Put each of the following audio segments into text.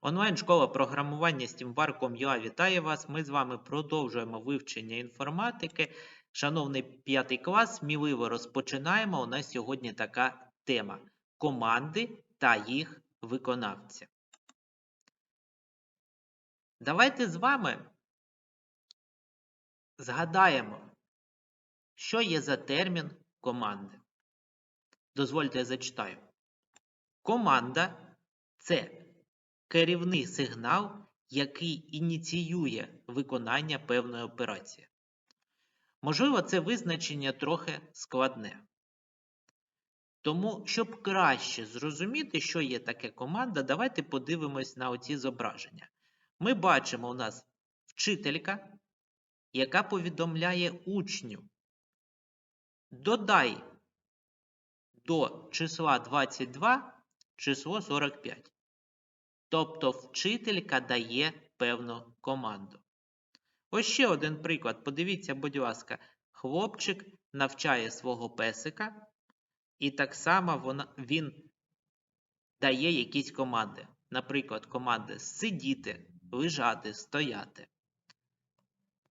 Онлайн-школа програмування Steambar.com.ua вітає вас. Ми з вами продовжуємо вивчення інформатики. Шановний п'ятий клас, сміливо розпочинаємо. У нас сьогодні така тема команди та їх виконавця. Давайте з вами згадаємо, що є за термін команди. Дозвольте, я зачитаю. Команда це керівний сигнал, який ініціює виконання певної операції. Можливо, це визначення трохи складне. Тому, щоб краще зрозуміти, що є таке команда, давайте подивимось на оці зображення. Ми бачимо у нас вчителька, яка повідомляє учню. Додай до числа 22 число 45. Тобто вчителька дає певну команду. Ось ще один приклад. Подивіться, будь ласка, хлопчик навчає свого песика, і так само вона, він дає якісь команди. Наприклад, команди сидіти, лежати, стояти.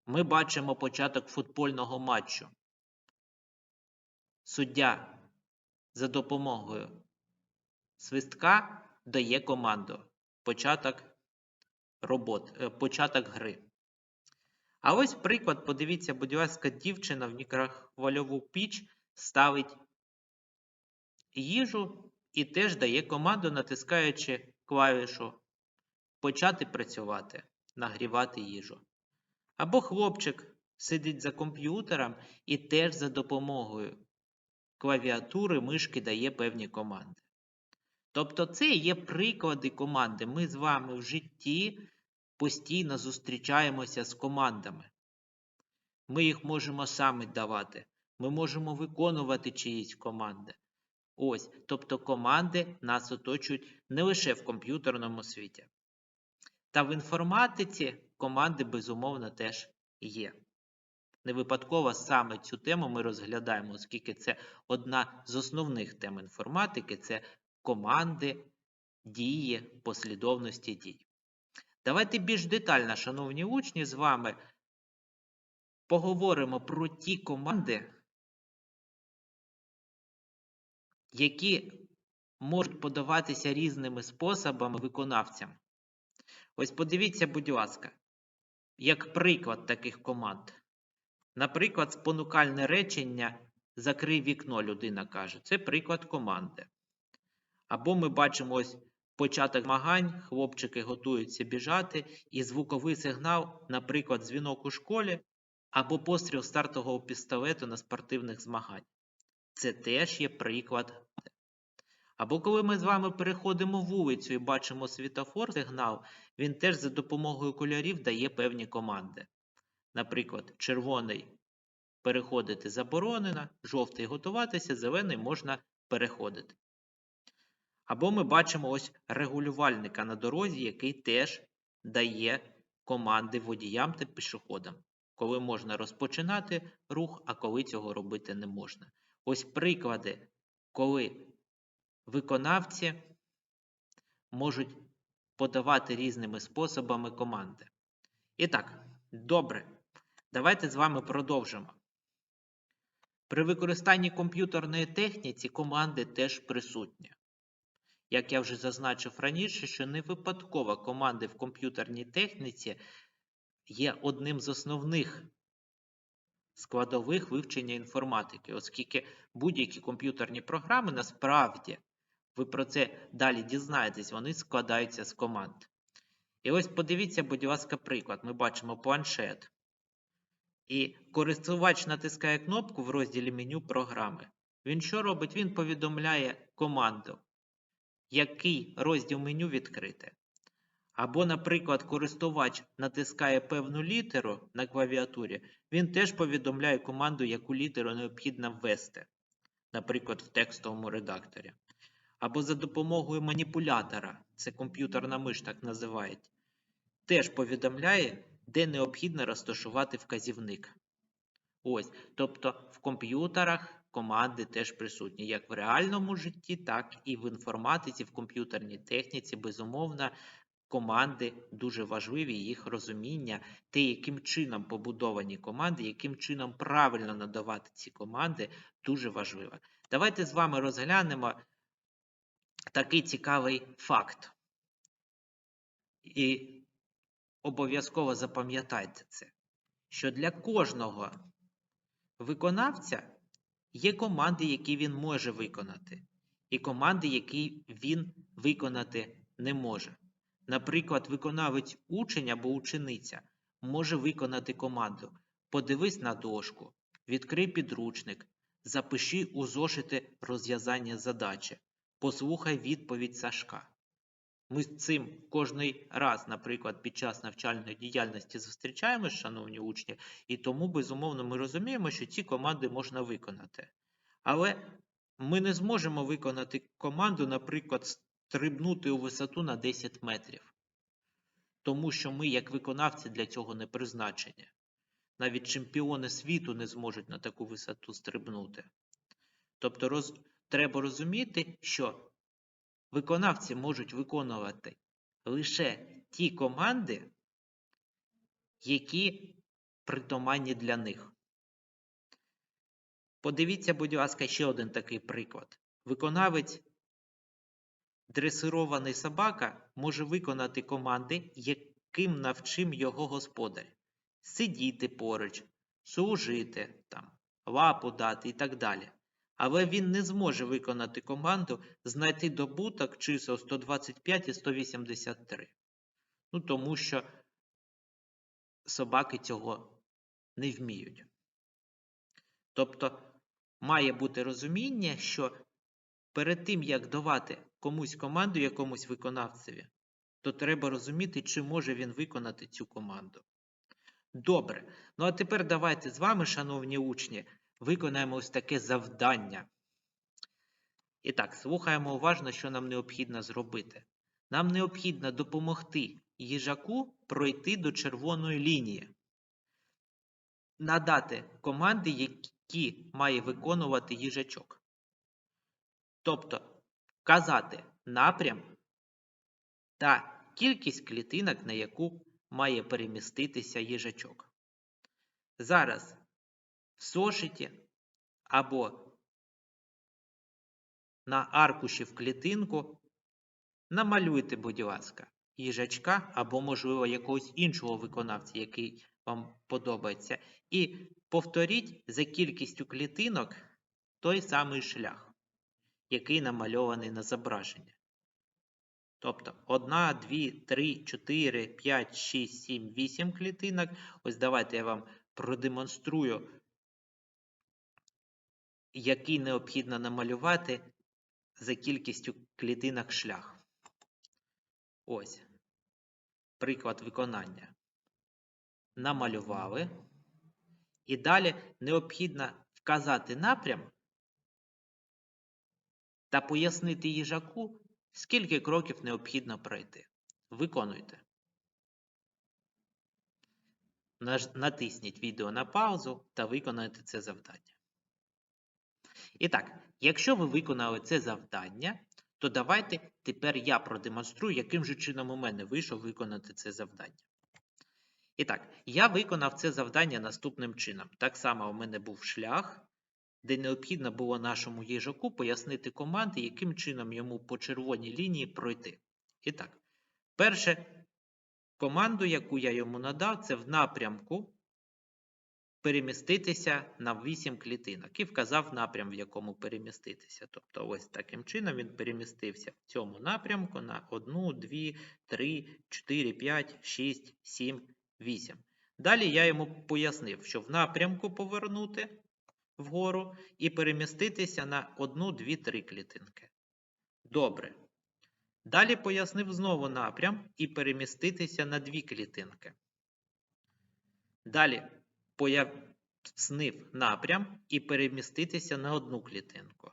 Ми бачимо початок футбольного матчу. Суддя за допомогою свистка дає команду. Початок робот, е, початок гри. А ось приклад, подивіться, будь ласка, дівчина в мікрохвильову піч ставить їжу і теж дає команду, натискаючи клавішу почати працювати, нагрівати їжу. Або хлопчик сидить за комп'ютером і теж за допомогою клавіатури мишки дає певні команди. Тобто це є приклади команди. Ми з вами в житті постійно зустрічаємося з командами. Ми їх можемо самі давати. Ми можемо виконувати чиїсь команди. Ось, тобто команди нас оточують не лише в комп'ютерному світі. Та в інформатиці команди, безумовно, теж є. Не випадково саме цю тему ми розглядаємо, оскільки це одна з основних тем інформатики це команди, дії, послідовності дій. Давайте більш детально, шановні учні, з вами поговоримо про ті команди, які можуть подаватися різними способами виконавцям. Ось подивіться, будь ласка, як приклад таких команд. Наприклад, спонукальне речення закрий вікно, людина каже. Це приклад команди. Або ми бачимо ось початок змагань, хлопчики готуються біжати, і звуковий сигнал, наприклад, дзвінок у школі, або постріл стартового пістолету на спортивних змаганнях. Це теж є приклад. Або коли ми з вами переходимо вулицю і бачимо світофор сигнал, він теж за допомогою кольорів дає певні команди. Наприклад, червоний переходити заборонено, жовтий готуватися, зелений можна переходити. Або ми бачимо ось регулювальника на дорозі, який теж дає команди водіям та пішоходам, коли можна розпочинати рух, а коли цього робити не можна. Ось приклади, коли виконавці можуть подавати різними способами команди. І так, добре, давайте з вами продовжимо. При використанні комп'ютерної техніці команди теж присутні. Як я вже зазначив раніше, що не випадково команди в комп'ютерній техніці є одним з основних складових вивчення інформатики, оскільки будь-які комп'ютерні програми насправді, ви про це далі дізнаєтесь, вони складаються з команд. І ось подивіться, будь ласка, приклад. Ми бачимо планшет. І користувач натискає кнопку в розділі меню програми. Він що робить? Він повідомляє команду який розділ меню відкрити. Або, наприклад, користувач натискає певну літеру на клавіатурі, він теж повідомляє команду, яку літеру необхідно ввести, наприклад, в текстовому редакторі. Або за допомогою маніпулятора, це комп'ютерна миш так називають, теж повідомляє, де необхідно розташувати вказівник. Ось, тобто в комп'ютерах команди теж присутні як в реальному житті, так і в інформатиці, в комп'ютерній техніці, безумовно, команди дуже важливі, їх розуміння, те, яким чином побудовані команди, яким чином правильно надавати ці команди, дуже важливо. Давайте з вами розглянемо такий цікавий факт. І обов'язково запам'ятайте це, що для кожного виконавця є команди, які він може виконати, і команди, які він виконати не може. Наприклад, виконавець учень або учениця може виконати команду Подивись на дошку, відкрий підручник, запиши у зошити розв'язання задачі, послухай відповідь Сашка. Ми з цим кожний раз, наприклад, під час навчальної діяльності зустрічаємось, шановні учні, і тому, безумовно, ми розуміємо, що ці команди можна виконати. Але ми не зможемо виконати команду, наприклад, стрибнути у висоту на 10 метрів. Тому що ми, як виконавці, для цього не призначені. Навіть чемпіони світу не зможуть на таку висоту стрибнути. Тобто роз... треба розуміти, що виконавці можуть виконувати лише ті команди, які притаманні для них. Подивіться, будь ласка, ще один такий приклад. Виконавець дресирований собака може виконати команди, яким навчим його господар. Сидіти поруч, служити, там, лапу дати і так далі. Але він не зможе виконати команду знайти добуток чисел 125 і 183. Ну, тому що собаки цього не вміють. Тобто має бути розуміння, що перед тим, як давати комусь команду якомусь виконавцеві, то треба розуміти, чи може він виконати цю команду. Добре. Ну а тепер давайте з вами, шановні учні, виконаємо ось таке завдання. І так, слухаємо уважно, що нам необхідно зробити. Нам необхідно допомогти їжаку пройти до червоної лінії, надати команди, які має виконувати їжачок. Тобто вказати напрям та кількість клітинок, на яку має переміститися їжачок. Зараз в зошиті або на аркуші в клітинку намалюйте, будь ласка, їжачка або, можливо, якогось іншого виконавця, який вам подобається. І повторіть за кількістю клітинок той самий шлях, який намальований на зображенні. Тобто 1, 2, 3, 4, 5, 6, 7, 8 клітинок. Ось давайте я вам продемонструю, який необхідно намалювати за кількістю клітинок шлях. Ось. Приклад виконання. Намалювали. І далі необхідно вказати напрям та пояснити їжаку, скільки кроків необхідно пройти. Виконуйте. Натисніть відео на паузу та виконайте це завдання. І так, якщо ви виконали це завдання, то давайте тепер я продемонструю, яким же чином у мене вийшов виконати це завдання. І так, я виконав це завдання наступним чином. Так само у мене був шлях, де необхідно було нашому їжаку пояснити команди, яким чином йому по червоній лінії пройти. І так, перше команду, яку я йому надав, це в напрямку переміститися на 8 клітинок і вказав напрям, в якому переміститися. Тобто, ось таким чином він перемістився в цьому напрямку на 1, 2, 3, 4, 5, 6, 7, 8. Далі я йому пояснив, що в напрямку повернути вгору і переміститися на 1, 2, 3 клітинки. Добре. Далі пояснив знову напрям і переміститися на 2 клітинки. Далі пояснив напрям і переміститися на одну клітинку.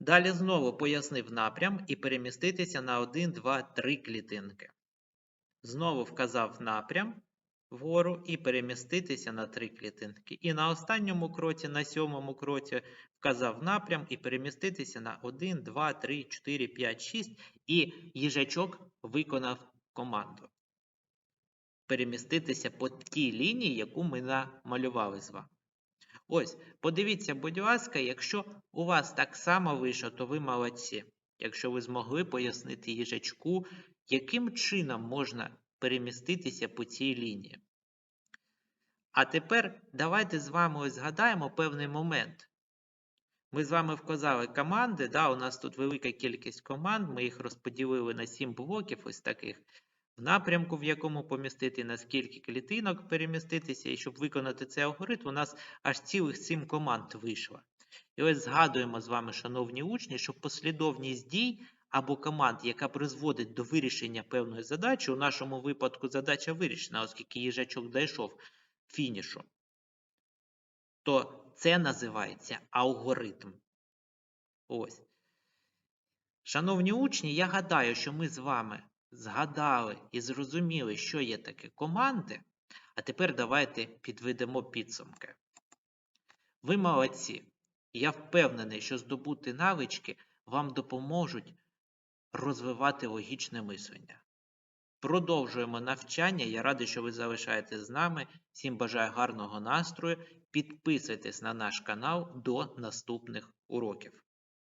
Далі знову пояснив напрям і переміститися на 1, 2, 3 клітинки. Знову вказав напрям вгору і переміститися на три клітинки. І на останньому кроці, на сьомому кроці, вказав напрям і переміститися на 1, 2, 3, 4, 5, 6. І їжачок виконав команду. Переміститися по тій лінії, яку ми намалювали з вами. Ось, подивіться, будь ласка, якщо у вас так само вийшло, то ви молодці. Якщо ви змогли пояснити їжачку, яким чином можна переміститися по цій лінії. А тепер давайте з вами згадаємо певний момент. Ми з вами вказали команди, да, у нас тут велика кількість команд, ми їх розподілили на 7 блоків, ось таких, в напрямку, в якому помістити, на скільки клітинок переміститися, і щоб виконати цей алгоритм, у нас аж цілих 7 команд вийшло. І ось згадуємо з вами, шановні учні, що послідовність дій або команд, яка призводить до вирішення певної задачі, у нашому випадку задача вирішена, оскільки їжачок дійшов фінішу, то це називається алгоритм. Ось. Шановні учні, я гадаю, що ми з вами згадали і зрозуміли, що є таке команди. А тепер давайте підведемо підсумки. Ви молодці. Я впевнений, що здобути навички вам допоможуть розвивати логічне мислення. Продовжуємо навчання. Я радий, що ви залишаєтесь з нами. Всім бажаю гарного настрою. Підписуйтесь на наш канал до наступних уроків.